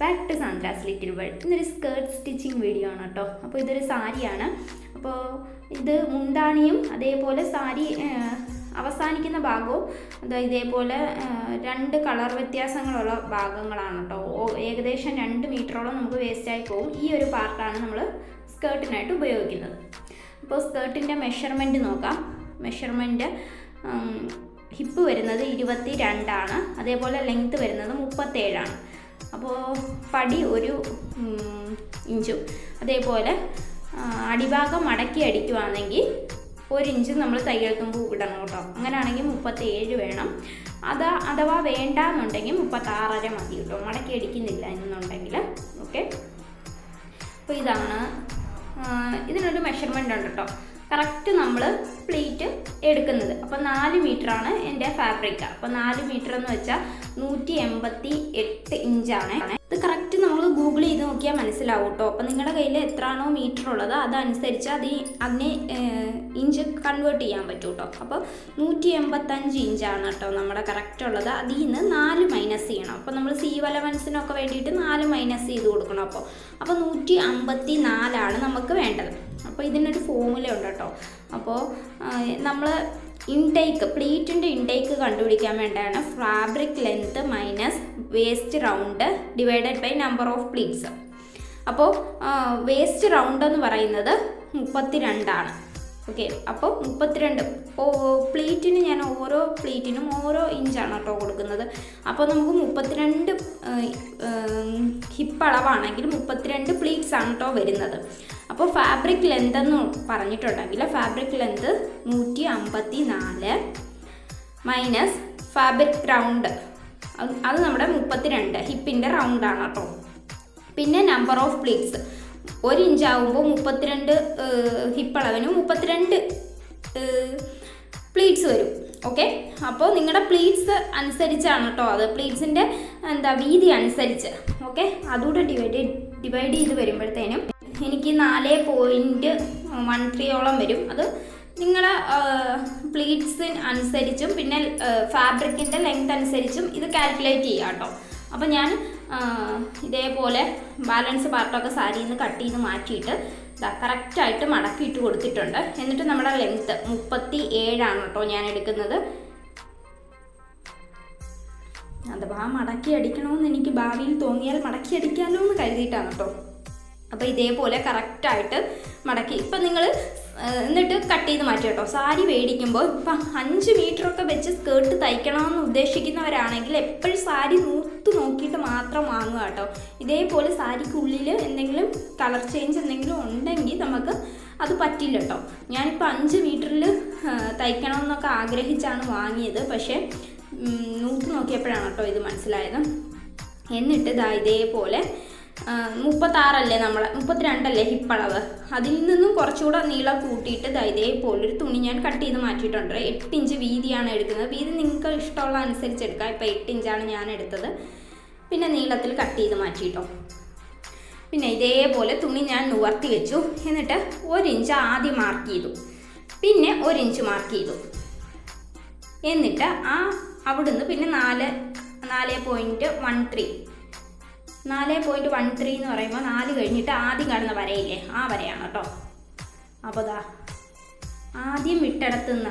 Back to Sandra's Little World ഇന്നൊരു skirt stitching video ആണ് കേട്ടോ. അപ്പോൾ ഇതൊരു സാരിയാണ്. അപ്പോൾ ഇത് മുന്താണിയും അതേപോലെ സാരി അവസാനിക്കുന്ന ഭാഗവും അത് ഇതേപോലെ രണ്ട് കളർ വ്യത്യാസങ്ങളുള്ള ഭാഗങ്ങളാണ് കേട്ടോ. ഏകദേശം രണ്ട് മീറ്ററോളം നമുക്ക് വേസ്റ്റായി പോകും. ഈ ഒരു പാർട്ടാണ് നമ്മൾ സ്കേർട്ടിനായിട്ട് ഉപയോഗിക്കുന്നത്. അപ്പോൾ സ്കേർട്ടിന്റെ മെഷർമെന്റ് നോക്കാം. മെഷർമെന്റ് ഹിപ്പ് വരുന്നത് ഇരുപത്തി രണ്ടാണ് അതേപോലെ ലെങ്ത്ത് വരുന്നത് മുപ്പത്തേഴാണ്. അപ്പോൾ പടി ഒരു ഇഞ്ചും. അതേപോലെ അടിഭാഗം മടക്കി അടിക്കുവാണെങ്കിൽ ഒരു ഇഞ്ച് നമ്മൾ തയ്യൽ ഇടണം കേട്ടോ. അങ്ങനെയാണെങ്കിൽ മുപ്പത്തേഴ് വേണം. അത് അഥവാ വേണ്ടാന്നുണ്ടെങ്കിൽ മുപ്പത്താറര മതി കേട്ടോ. മടക്കി അടിക്കുന്നില്ല എന്നുണ്ടെങ്കിൽ. ഓക്കെ? അപ്പോൾ ഇതാണ് ഇതിനൊരു മെഷർമെന്റ് ഉണ്ട് കേട്ടോ. കറക്റ്റ് നമ്മൾ പ്ലേറ്റ് എടുക്കുന്നത്. അപ്പോൾ നാല് ആണ് എന്റെ ഫാബ്രിക് അപ്പോൾ നാല് മീറ്റർ എന്ന് വെച്ചാൽ നൂറ്റി എൺപത്തി എട്ട് ഇഞ്ചാണ് ഇത് കറക്റ്റ് നമ്മൾ ഗൂഗിൾ ചെയ്ത് നോക്കിയാൽ മനസ്സിലാവും കേട്ടോ അപ്പോൾ നിങ്ങളുടെ കയ്യിൽ എത്രയാണോ മീറ്റർ ഉള്ളത് അതനുസരിച്ച് അത് അതിനെ ഇഞ്ച് കൺവേർട്ട് ചെയ്യാൻ പറ്റും കേട്ടോ അപ്പോൾ നൂറ്റി എൺപത്തഞ്ച് ഇഞ്ചാണ് കേട്ടോ നമ്മുടെ കറക്റ്റ് ഉള്ളത്. അതിൽ നിന്ന് നാല് മൈനസ് ചെയ്യണം. അപ്പോൾ നമ്മൾ സി വലവൻസിനൊക്കെ വേണ്ടിയിട്ട് നാല് മൈനസ് ചെയ്ത് കൊടുക്കണം അപ്പോൾ അപ്പോൾ നൂറ്റി അമ്പത്തി നാലാണ് നമുക്ക് വേണ്ടത്. അപ്പോൾ ഇതിനൊരു ഫോമുല ഉണ്ട് കേട്ടോ. അപ്പോൾ നമ്മൾ ഇൻടേക്ക് പ്ലീറ്റിന്റെ ഇൻടേക്ക് കണ്ടുപിടിക്കാൻ വേണ്ടിയാണ് fabric length minus waist round divided by number of pleats അപ്പോൾ വേസ്റ്റ് റൗണ്ട് എന്ന് പറയുന്നത് മുപ്പത്തി രണ്ടാണ് ഓക്കെ അപ്പോൾ മുപ്പത്തിരണ്ട്. പ്ലേറ്റിന് ഞാൻ ഓരോ പ്ലേറ്റിനും ഓരോ ഇഞ്ചാണ് കേട്ടോ കൊടുക്കുന്നത്. അപ്പോൾ നമുക്ക് മുപ്പത്തിരണ്ട് ഹിപ്പ് അളവാണെങ്കിൽ മുപ്പത്തിരണ്ട് പ്ലേറ്റ്സ് ആണ് കേട്ടോ വരുന്നത്. അപ്പോൾ ഫാബ്രിക് ലെന്ത് എന്ന് പറഞ്ഞിട്ടുണ്ടെങ്കിൽ ഫാബ്രിക് ലെന്ത് നൂറ്റി അമ്പത്തി നാല് മൈനസ് ഫാബ്രിക് റൗണ്ട്. അത് നമ്മുടെ മുപ്പത്തിരണ്ട് ഹിപ്പിന്റെ റൗണ്ടാണ് കേട്ടോ. പിന്നെ നമ്പർ ഓഫ് പ്ലീറ്റ്സ്. ഒരു ഇഞ്ച് ആകുമ്പോൾ മുപ്പത്തിരണ്ട് ഹിപ്പളവിന് മുപ്പത്തിരണ്ട് പ്ലീറ്റ്സ് വരും. ഓക്കെ അപ്പോൾ നിങ്ങളുടെ പ്ലീറ്റ്സ് അനുസരിച്ചാണ് കേട്ടോ അത് പ്ലീറ്റ്സിന്റെ എന്താ വീതി അനുസരിച്ച്. ഓക്കെ അതുകൂടെ ഡിവൈഡ് ഡിവൈഡ് ചെയ്ത് വരുമ്പോഴത്തേനും എനിക്ക് നാല് പോയിന്റ് വൺ ത്രീയോളം വരും. അത് നിങ്ങളെ പ്ലീറ്റ്സിന് അനുസരിച്ചും പിന്നെ ഫാബ്രിക്കിന്റെ ലെങ്ത് അനുസരിച്ചും ഇത് കാൽക്കുലേറ്റ് ചെയ്യാം കേട്ടോ അപ്പോൾ ഞാൻ ഇതേപോലെ ബാലൻസ് പാർട്ടൊക്കെ സാരിയിൽ നിന്ന് കട്ട് ചെയ്ത് മാറ്റിയിട്ട് ഇതാ കറക്റ്റായിട്ട് മടക്കിയിട്ട് കൊടുത്തിട്ടുണ്ട്. എന്നിട്ട് നമ്മുടെ ലെങ്ത്ത് മുപ്പത്തി ഏഴാണ് കേട്ടോ ഞാൻ എടുക്കുന്നത്. അഥവാ മടക്കി അടിക്കണമെന്ന് എനിക്ക് ഭാവിയിൽ തോന്നിയാൽ മടക്കി അടിക്കാമല്ലോ എന്ന് കരുതിയിട്ടാണ് കേട്ടോ. അപ്പോൾ ഇതേപോലെ കറക്റ്റായിട്ട് മടക്കി. ഇപ്പം നിങ്ങൾ എന്നിട്ട് കട്ട് ചെയ്ത് മാറ്റി കേട്ടോ സാരി മേടിക്കുമ്പോൾ ഇപ്പം അഞ്ച് മീറ്ററൊക്കെ വെച്ച് സ്കേർട്ട് തയ്ക്കണമെന്ന് ഉദ്ദേശിക്കുന്നവരാണെങ്കിൽ എപ്പോഴും സാരി നൂത്ത് നോക്കിയിട്ട് മാത്രം വാങ്ങുക കേട്ടോ ഇതേപോലെ സാരിക്കുള്ളിൽ എന്തെങ്കിലും കളർ ചേഞ്ച് എന്തെങ്കിലും ഉണ്ടെങ്കിൽ നമുക്ക് അത് പറ്റില്ല കേട്ടോ ഞാനിപ്പോൾ അഞ്ച് മീറ്ററിൽ തയ്ക്കണമെന്നൊക്കെ ആഗ്രഹിച്ചാണ് വാങ്ങിയത്. പക്ഷേ നൂത്ത് നോക്കിയപ്പോഴാണ് കേട്ടോ ഇത് മനസ്സിലായത്. എന്നിട്ട് ഇതാ ഇതേപോലെ മുപ്പത്താറല്ലേ നമ്മൾ മുപ്പത്തിരണ്ടല്ലേ ഹിപ്പളവ്? അതിൽ നിന്നും കുറച്ചുകൂടെ നീളം കൂട്ടിയിട്ട് ഒരു തുണി ഞാൻ കട്ട് ചെയ്ത് മാറ്റിയിട്ടുണ്ട്. എട്ട് ഇഞ്ച് വീതിയാണ് എടുക്കുന്നത്. വീതി നിങ്ങൾക്ക് ഇഷ്ടമുള്ള അനുസരിച്ച് എടുക്കാം. ഇപ്പോൾ എട്ട് ഇഞ്ചാണ് ഞാൻ എടുത്തത്. പിന്നെ നീളത്തിൽ കട്ട് ചെയ്ത് മാറ്റിയിട്ടോ. പിന്നെ ഇതേപോലെ തുണി ഞാൻ നിവർത്തി വെച്ചു. എന്നിട്ട് ഒരു ഇഞ്ച് ആദ്യം മാർക്ക് ചെയ്തു. പിന്നെ ഒരു ഇഞ്ച് മാർക്ക് ചെയ്തു. എന്നിട്ട് ആ അവിടുന്ന് പിന്നെ നാല് നാല് പോയിന്റ് വൺ ത്രീ നാല് പോയിന്റ് വൺ ത്രീ എന്ന് പറയുമ്പോൾ നാല് കഴിഞ്ഞിട്ട് ആദ്യം കാണുന്ന വരയില്ലേ? ആ വരയാണ് കേട്ടോ അപ്പോൾ ദാ ആദ്യം വിട്ടെടുത്തുന്ന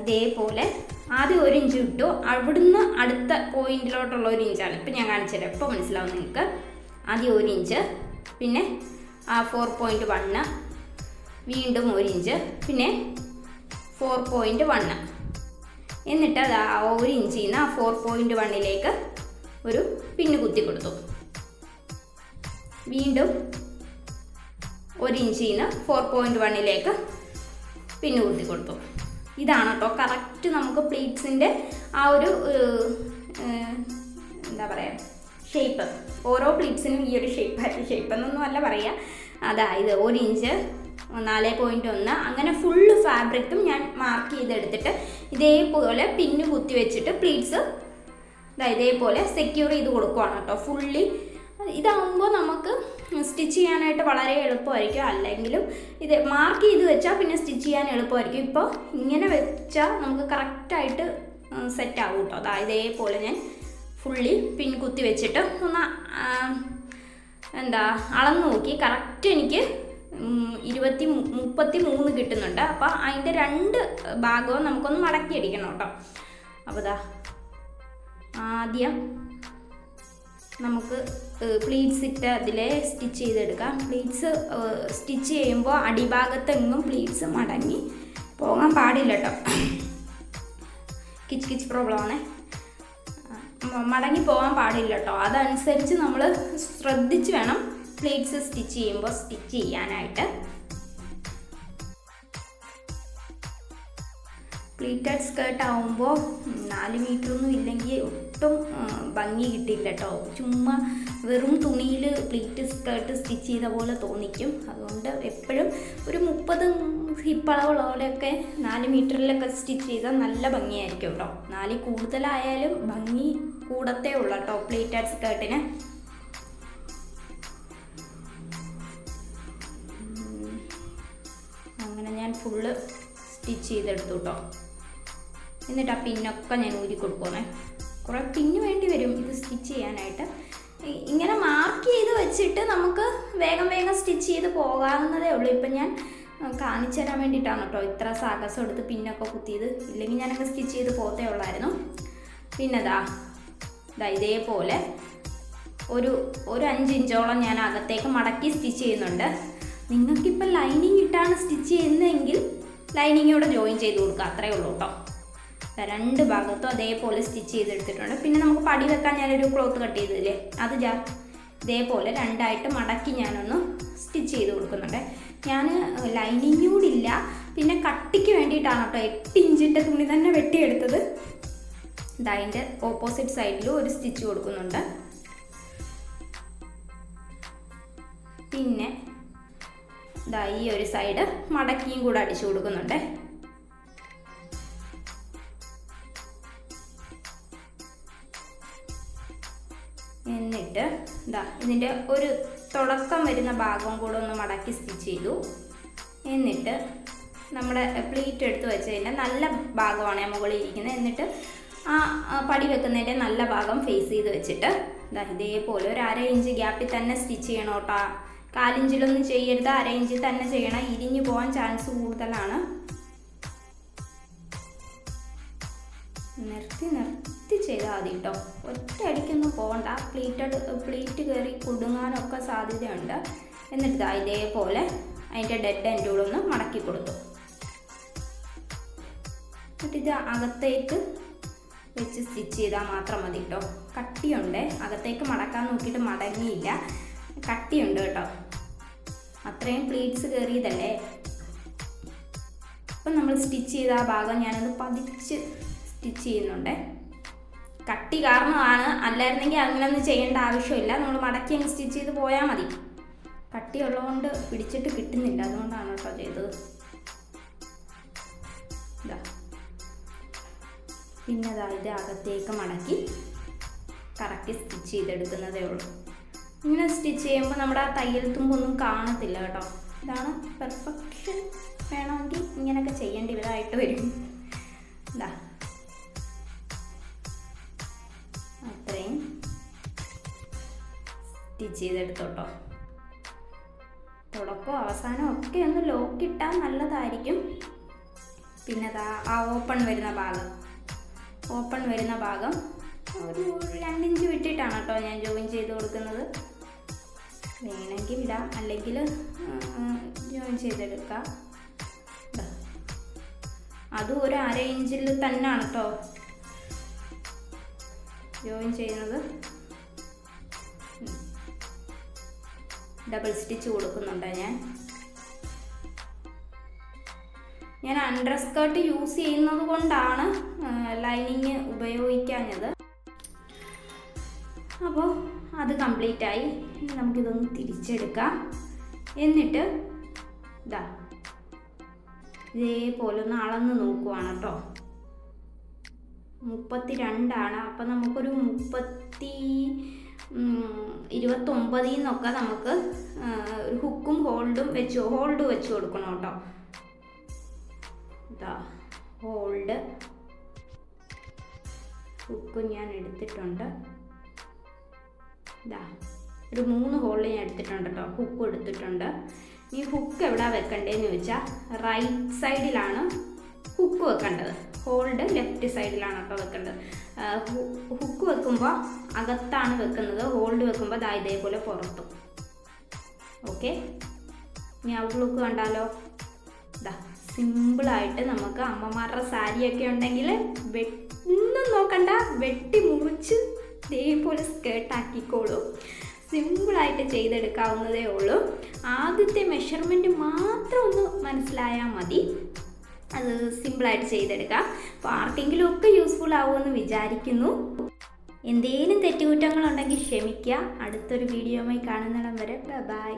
ഇതേപോലെ ആദ്യം ഒരു ഇഞ്ച് വിട്ടു. അവിടുന്ന് അടുത്ത പോയിന്റിലോട്ടുള്ള ഒരു ഇഞ്ചാണ്. ഇപ്പം ഞാൻ കാണിച്ചുതരാം. ഇപ്പോൾ മനസ്സിലാവും നിങ്ങൾക്ക്. ആദ്യം ഒരു ഇഞ്ച് പിന്നെ ആ ഫോർ പോയിന്റ് വണ്ണ് വീണ്ടും ഒരു ഇഞ്ച് പിന്നെ ഫോർ പോയിന്റ് വണ്ണ് എന്നിട്ട് അത് ആ ഒരു ഇഞ്ചിൽ നിന്ന് ആ ഫോർ പോയിന്റ് വണ്ണിലേക്ക് ഒരു പിന്നു കുത്തി കൊടുത്തു. വീണ്ടും ഒരു ഇഞ്ചിൽ നിന്ന് ഫോർ പോയിന്റ് വണ്ണിലേക്ക് പിന്ന് കുത്തി കൊടുത്തു. ഇതാണ് കേട്ടോ കറക്റ്റ് നമുക്ക് പ്ലീറ്റ്സിന്റെ ആ ഒരു എന്താ പറയുക ഷേപ്പ് ഓരോ പ്ലീറ്റ്സിനും ഈ ഒരു ഷേപ്പ് ഷേപ്പ് എന്നൊന്നും അല്ല പറയുക അതായത് ഒരു ഇഞ്ച് നാല് പോയിന്റ് ഒന്ന്. അങ്ങനെ ഫുള്ള് ഫാബ്രിക്കും ഞാൻ മാർക്ക് ചെയ്തെടുത്തിട്ട് ഇതേപോലെ പിന്നു കുത്തി വെച്ചിട്ട് പ്ലീറ്റ്സ് ഇതേപോലെ സെക്യൂർ ചെയ്ത് കൊടുക്കുവാണ് കേട്ടോ ഫുള്ളി ഇതാകുമ്പോൾ നമുക്ക് സ്റ്റിച്ച് ചെയ്യാനായിട്ട് വളരെ എളുപ്പമായിരിക്കും. അല്ലെങ്കിലും ഇത് മാർക്ക് ചെയ്ത് വെച്ചാൽ പിന്നെ സ്റ്റിച്ച് ചെയ്യാൻ എളുപ്പമായിരിക്കും. ഇപ്പോൾ ഇങ്ങനെ വെച്ചാൽ നമുക്ക് കറക്റ്റായിട്ട് സെറ്റ് ആവും കേട്ടോ. അതാ ഇതേപോലെ ഞാൻ ഫുള്ളി പിൻ കുത്തി വെച്ചിട്ട് ഒന്ന് എന്താ അളന്ന് നോക്കി. കറക്റ്റ് എനിക്ക് ഇരുപത്തി മുപ്പത്തി മൂന്ന് കിട്ടുന്നുണ്ട്. അപ്പോൾ അതിന്റെ രണ്ട് ഭാഗവും നമുക്കൊന്ന് മടക്കി അടിക്കണം കേട്ടോ. അപ്പോൾ ഇതാ ആദ്യം നമുക്ക് പ്ലീറ്റ്സ് ഇട്ട് അതിലെ സ്റ്റിച്ച് ചെയ്തെടുക്കാം. പ്ലീറ്റ്സ് സ്റ്റിച്ച് ചെയ്യുമ്പോൾ അടിഭാഗത്തെങ്ങും പ്ലീറ്റ്സ് മടങ്ങി പോകാൻ പാടില്ല കേട്ടോ കിച്ച് കിച്ച് പ്രോബ്ലമാണ് മടങ്ങി പോകാൻ പാടില്ല കേട്ടോ അതനുസരിച്ച് നമ്മൾ ശ്രദ്ധിച്ച് വേണം പ്ലേറ്റ്സ് സ്റ്റിച്ച് ചെയ്യുമ്പോൾ സ്റ്റിച്ച് ചെയ്യാനായിട്ട്. പ്ലീറ്റഡ് സ്കേർട്ട് ആവുമ്പോൾ നാല് മീറ്ററൊന്നും ഇല്ലെങ്കിൽ ഒട്ടും ഭംഗി കിട്ടില്ല കേട്ടോ ചുമ്മാ വെറും തുണിയിൽ പ്ലീറ്റ് സ്കേർട്ട് സ്റ്റിച്ച് ചെയ്ത പോലെ തോന്നിക്കും. അതുകൊണ്ട് എപ്പോഴും ഒരു മുപ്പത് ഹിപ്പ് അളവുള്ളവരൊക്കെ നാല് മീറ്ററിലൊക്കെ സ്റ്റിച്ച് ചെയ്താൽ നല്ല ഭംഗിയായിരിക്കും കേട്ടോ നാല് കൂടുതലായാലും ഭംഗി കൂടത്തേ ഉള്ളൂ കേട്ടോ പ്ലീറ്റഡ് സ്കേർട്ടിന്. അങ്ങനെ ഞാൻ ഫുള്ള് സ്റ്റിച്ച് ചെയ്തെടുത്തു കേട്ടോ എന്നിട്ട് ആ പിന്നൊക്കെ ഞാൻ ഊരി കൊടുക്കുമേ കുറേ പിന്നു വേണ്ടി വരും ഇത് സ്റ്റിച്ച് ചെയ്യാനായിട്ട്. ഇങ്ങനെ മാർക്ക് ചെയ്ത് വെച്ചിട്ട് നമുക്ക് വേഗം വേഗം സ്റ്റിച്ച് ചെയ്ത് പോകാവുന്നതേ ഉള്ളൂ. ഇപ്പം ഞാൻ കാണിച്ചു തരാൻ വേണ്ടിയിട്ടാണ് കേട്ടോ ഇത്ര സാഹസം എടുത്ത് പിന്നൊക്കെ കുത്തിയത്. ഇല്ലെങ്കിൽ ഞാനങ്ങ് സ്റ്റിച്ച് ചെയ്ത് പോത്തേ ഉള്ളായിരുന്നു. പിന്നെതാ ഇതാ ഇതേപോലെ ഒരു ഒരു അഞ്ച് ഇഞ്ചോളം ഞാൻ അകത്തേക്ക് മടക്കി സ്റ്റിച്ച് ചെയ്യുന്നുണ്ട്. നിങ്ങൾക്കിപ്പോൾ ലൈനിങ് ഇട്ടാണ് സ്റ്റിച്ച് ചെയ്യുന്നതെങ്കിൽ ലൈനിങ്ങോടെ ജോയിൻ ചെയ്ത് കൊടുക്കുക. അത്രയേ ഉള്ളൂ കേട്ടോ രണ്ട് ഭാഗത്തും അതേപോലെ സ്റ്റിച്ച് ചെയ്തെടുത്തിട്ടുണ്ട്. പിന്നെ നമുക്ക് പടി വെക്കാൻ ഞാനൊരു ക്ലോത്ത് കട്ട് ചെയ്തില്ലേ? അത് ജാ ഇതേപോലെ രണ്ടായിട്ട് മടക്കി ഞാനൊന്ന് സ്റ്റിച്ച് ചെയ്ത് കൊടുക്കുന്നുണ്ട്. ഞാൻ ലൈനിങ് കൂടി ഇല്ല പിന്നെ കട്ടിക്ക് വേണ്ടിയിട്ടാണ് കേട്ടോ എട്ട് ഇഞ്ചിന്റെ തുണി തന്നെ വെട്ടിയെടുത്തത്. ഇതതിന്റെ ഓപ്പോസിറ്റ് സൈഡിലും ഒരു സ്റ്റിച്ച് കൊടുക്കുന്നുണ്ട്. പിന്നെ ഇതാ ഈ ഒരു സൈഡ് മടക്കിയും കൂടെ അടിച്ചു കൊടുക്കുന്നുണ്ട്. എന്നിട്ട് ഇതാ ഇതിന്റെ ഒരു തുടക്കം വരുന്ന ഭാഗം കൂടെ ഒന്ന് മടക്കി സ്റ്റിച്ച് ചെയ്തു. എന്നിട്ട് നമ്മുടെ പ്ലീറ്റ് എടുത്ത് വെച്ചതിന്റെ നല്ല ഭാഗമാണ് മുകളിൽ ഇരിക്കുന്നത്. എന്നിട്ട് ആ ആ പടി വെക്കുന്നതിന്റെ നല്ല ഭാഗം ഫേസ് ചെയ്ത് വെച്ചിട്ട് ഇതാ ഇതേപോലെ ഒരു അര ഇഞ്ച് ഗ്യാപ്പിൽ തന്നെ സ്റ്റിച്ച് ചെയ്യണം കേട്ടോ. കാലിഞ്ചിലൊന്നും ചെയ്യരുത് അര ഇഞ്ചിൽ തന്നെ ചെയ്യണം. ഇരിഞ്ഞു പോകാൻ ചാൻസ് കൂടുതലാണ്. നിർത്തി നിർത്തി. ചെയ്താൽ മതി കേട്ടോ ഒറ്റ അടിക്കൊന്നും പോകണ്ട പ്ലീറ്റഡ് പ്ലീറ്റ് കയറി കുടുങ്ങാനൊക്കെ സാധ്യതയുണ്ട്. എന്നിട്ട് ഇതേപോലെ അതിന്റെ ഡെഡ് എൻഡൂടൊന്ന് മടക്കി കൊടുത്തു. എന്നിട്ട് ഇത് അകത്തേക്ക് വെച്ച് സ്റ്റിച്ച് ചെയ്താൽ മാത്രം മതി കേട്ടോ കട്ടിയുണ്ട്. അകത്തേക്ക് മടക്കാൻ നോക്കിയിട്ട് മടങ്ങിയില്ല. കട്ടിയുണ്ട് കേട്ടോ അത്രയും പ്ലീറ്റ്സ് കയറിയതല്ലേ അപ്പം നമ്മൾ സ്റ്റിച്ച് ചെയ്ത ആ ഭാഗം ഞാനത് പതിച്ച് സ്റ്റിച്ച് ചെയ്യുന്നുണ്ട്. കട്ടി കാരണമാണ്. അല്ലായിരുന്നെങ്കിൽ അങ്ങനെയൊന്നും ചെയ്യേണ്ട ആവശ്യമില്ല. നമ്മൾ മടക്കി അങ്ങ് സ്റ്റിച്ച് ചെയ്ത് പോയാൽ മതി. കട്ടി ഉള്ളതുകൊണ്ട് പിടിച്ചിട്ട് കിട്ടുന്നില്ല. അതുകൊണ്ടാണ് കേട്ടോ ചെയ്തത്. പിന്നെ അതാ അകത്തേക്ക് മടക്കി കറക്റ്റ് സ്റ്റിച്ച് ചെയ്തെടുക്കുന്നതേ ഉള്ളൂ. ഇങ്ങനെ സ്റ്റിച്ച് ചെയ്യുമ്പോൾ നമ്മുടെ ആ തയ്യൽ തുമ്പൊന്നും കാണത്തില്ല കേട്ടോ. ഇതാണ് പെർഫെക്ഷൻ വേണമെങ്കിൽ ഇങ്ങനെയൊക്കെ ചെയ്യേണ്ടി വരും. ഇതാ. ചെയ്തെടുത്തോട്ടോ. തുടക്കവും അവസാനം ഒക്കെ ഒന്ന് ലോക്ക് ഇട്ടാൽ നല്ലതായിരിക്കും. പിന്നെ ആ ഓപ്പൺ വരുന്ന ഭാഗം. ഓപ്പൺ വരുന്ന ഭാഗം ഒരു രണ്ടിഞ്ച് വിട്ടിട്ടാണ് കേട്ടോ ഞാൻ ജോയിൻ ചെയ്ത് കൊടുക്കുന്നത്. വേണമെങ്കിൽ ഇടാം. അല്ലെങ്കിൽ ജോയിൻ ചെയ്തെടുക്കാം. അതും ഒരു അര ഇഞ്ചിൽ തന്നെയാണ് കേട്ടോ. ജോയിൻ ചെയ്യുന്നത്. ഡബിൾ സ്റ്റിച്ച് കൊടുക്കുന്നുണ്ട് ഞാൻ. ഞാൻ അണ്ടർ സ്കേർട്ട് യൂസ് ചെയ്യുന്നത് കൊണ്ടാണ് ലൈനിങ് ഉപയോഗിക്കാഞ്ഞത്. അപ്പോൾ അത് കംപ്ലീറ്റ് ആയി. നമുക്കിതൊന്ന് തിരിച്ചെടുക്കാം. എന്നിട്ട് ഇതാ ഇതേപോലെ ഒന്ന് അളന്ന് നോക്കുവാണ് കേട്ടോ. മുപ്പത്തി രണ്ടാണ് അപ്പം നമുക്കൊരു മുപ്പത്തി ഇരുപത്തൊമ്പതിൽ നിന്നൊക്കെ നമുക്ക് ഒരു ഹുക്കും ഹോൾഡും വെച്ച് ഹോൾഡ് വെച്ച് കൊടുക്കണം കേട്ടോ. ഇതാ ഹോൾഡ്. ഹുക്കും ഞാൻ എടുത്തിട്ടുണ്ട്. ഇതാ ഒരു മൂന്ന് ഹോളിൽ ഞാൻ എടുത്തിട്ടുണ്ട് കേട്ടോ. ഹുക്ക് എടുത്തിട്ടുണ്ട്. ഈ ഹുക്ക് എവിടെ വെക്കണ്ടേന്ന് ചോദിച്ചാൽ റൈറ്റ് സൈഡിലാണ് ഹുക്ക് വെക്കേണ്ടത്. ഹോൾഡ് ലെഫ്റ്റ് സൈഡിലാണ് കേട്ടോ വെക്കേണ്ടത്. ഹുക്ക് വെക്കുമ്പോൾ അകത്താണ് വെക്കുന്നത്. ഹോൾഡ് വെക്കുമ്പോൾ ദാ ഇതേപോലെ പുറത്തും. ഓക്കെ ഇനി ഔട്ട്ലുക്ക് കണ്ടാലോ? ഇതാ സിമ്പിളായിട്ട് നമുക്ക് അമ്മമാരുടെ സാരിയൊക്കെ ഉണ്ടെങ്കിൽ ഒന്നും നോക്കണ്ട. വെട്ടി മുറിച്ച് ഇതേപോലെ സ്കേർട്ടാക്കിക്കോളൂ സിമ്പിളായിട്ട് ചെയ്തെടുക്കാവുന്നതേ ഉള്ളൂ. ആദ്യത്തെ മെഷർമെന്റ് മാത്രം ഒന്ന് മനസ്സിലായാൽ മതി. അത് സിമ്പിളായിട്ട് ചെയ്തെടുക്കാം. അപ്പോൾ ആർക്കെങ്കിലും ഒക്കെ യൂസ്ഫുൾ ആവുമെന്ന് വിചാരിക്കുന്നു. എന്തെങ്കിലും തെറ്റുകുറ്റങ്ങളുണ്ടെങ്കിൽ ക്ഷമിക്കുക. അടുത്തൊരു വീഡിയോയുമായി കാണുന്നിടം വരെ ബൈ